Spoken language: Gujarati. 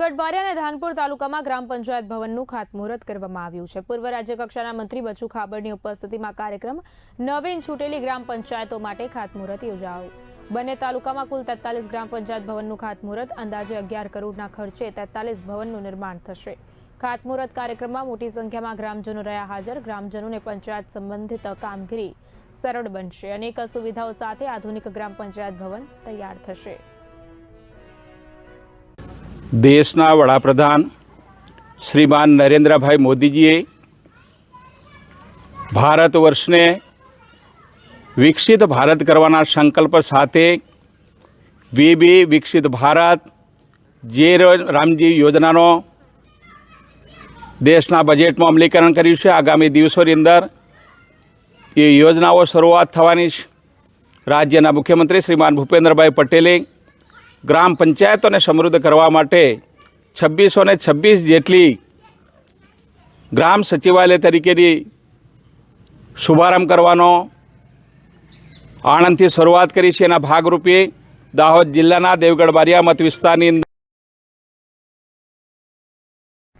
ગઢબારિયા અને ધાનપુર તાલુકામાં ગ્રામ પંચાયત ભવનનું ખાતમુહૂર્ત કરવામાં આવ્યું છે. પૂર્વ રાજ્યકક્ષાના મંત્રી બચુ ખાબડની ઉપસ્થિતિમાં કાર્યક્રમ નવીન છૂટેલી ગ્રામ પંચાયતો માટે ખાતમુહૂર્ત યોજાયું. બંને તાલુકામાં કુલ તેતાલીસ ગ્રામ પંચાયત ભવનનું ખાતમુહૂર્ત, અંદાજે અગિયાર કરોડના ખર્ચે તેતાલીસ ભવનનું નિર્માણ થશે. ખાતમુહૂર્ત કાર્યક્રમમાં મોટી સંખ્યામાં ગ્રામજનો રહ્યા હાજર. ગ્રામજનોને પંચાયત સંબંધિત કામગીરી સરળ બનશે. અનેક સુવિધાઓ સાથે આધુનિક ગ્રામ પંચાયત ભવન તૈયાર થશે. દેશના વડાપ્રધાન શ્રીમાન નરેન્દ્રભાઈ મોદીજીએ ભારત વર્ષને વિકસિત ભારત કરવાના સંકલ્પ સાથે વીબી વિકસિત ભારત, જે રામજી યોજનાનો દેશના બજેટમાં અમલીકરણ કર્યું છે. આગામી દિવસોની અંદર એ યોજનાઓ શરૂઆત થવાની છે. રાજ્યના મુખ્યમંત્રી શ્રીમાન ભૂપેન્દ્રભાઈ પટેલે ગ્રામ પંચાયતોને સમૃદ્ધ કરવા માટે છવ્વીસો ને છવ્વીસ જેટલી ગ્રામ સચિવાલય તરીકેની શુભારંભ કરવાનો આણંદથી શરૂઆત કરી છે. એના ભાગરૂપે દાહોદ જિલ્લાના દેવગઢ બારિયા મત વિસ્તારની